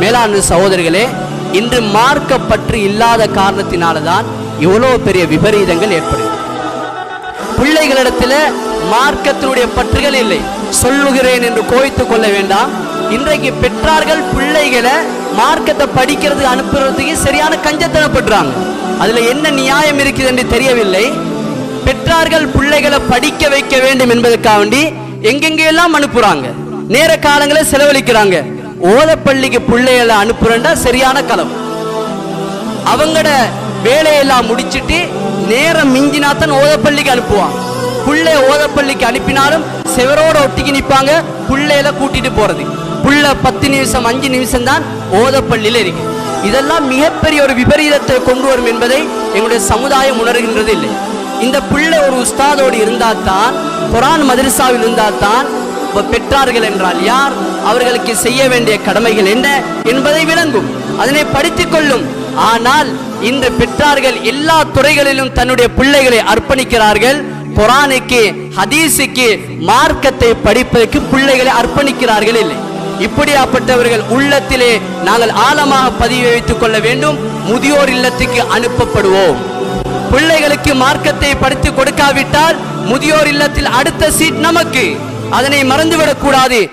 மேலாண்மை சகோதரிகளே இன்று மார்க்க பற்று இல்லாத காரணத்தினால தான் இவ்வளோ பெரிய விபரீதங்கள் ஏற்படுகிறது. பிள்ளைகளிடத்தில் மார்க்கத்தினுடைய பற்றுகள் இல்லை. சொல்லுகிறேன் என்று கோவித்துக் கொள்ள வேண்டாம். இன்றைக்கு பெற்றார்கள் பிள்ளைகளை மார்க்கத்தை படிக்கிறது அனுப்புறதுக்கு சரியான கஞ்சத்தனப்படுறாங்க அதுல என்ன நியாயம் இருக்குது என்று தெரியவில்லை. பெற்றார்கள் பிள்ளைகளை படிக்க வைக்க வேண்டும் என்பதற்காக வேண்டி எங்கெங்கெல்லாம் அனுப்புறாங்க. நேர காலங்களை செலவழிக்கிறாங்க. ஓதப்பள்ளிக்கு பிள்ளைகளை அனுப்புறேன்டா சரியான களம். அவங்களோட வேலையெல்லாம் முடிச்சிட்டு நேரம் மிஞ்சினாத்தான் ஓதப்பள்ளிக்கு அனுப்புவான். புள்ளை ஓதப்பள்ளிக்கு அனுப்பினாலும் செவரோட ஒட்டிக்கு நிற்பாங்க புள்ளையில கூட்டிட்டு போறது. புள்ள பத்து நிமிஷம் அஞ்சு நிமிஷம் தான் ஓதப்பள்ளியில இருக்கு. இதெல்லாம் மிகப்பெரிய ஒரு விபரீதத்தை கொண்டு வரும் என்பதை எங்களுடைய சமுதாயம் உணர்கின்றது இல்லை இந்த புள்ளை ஒரு உஸ்தாதோடு இருந்தால் தான் குரான் மதரசாவில் இருந்தால் தான் பெற்றார்கள் என்றால் யார் அவர்களுக்கு செய்ய வேண்டிய கடமைகள் என்ன என்பதை விளங்கும். அதனை படித்துக் கொள்ளும். ஆனால் இந்த பெற்றார்கள் எல்லா துறைகளிலும் தன்னுடைய பிள்ளைகளை அர்ப்பணிக்கிறார்கள். குரானுக்கு ஹதீஸுக்கு மார்க்கத்தை படிப்பதற்கு பிள்ளைகளை அர்ப்பணிக்கிறார்கள் இல்லை. இப்படியாப்பட்டவர்கள் உள்ளத்திலே நாங்கள் ஆழமாக பதிவு வைத்துக் கொள்ள வேண்டும். முதியோர் இல்லத்துக்கு அனுப்பப்படுவோம். பிள்ளைகளுக்கு மார்க்கத்தை படித்து கொடுக்காவிட்டால் முதியோர் இல்லத்தில் அடுத்த சீட் நமக்கு. அதனை மறந்துவிடக் கூடாது.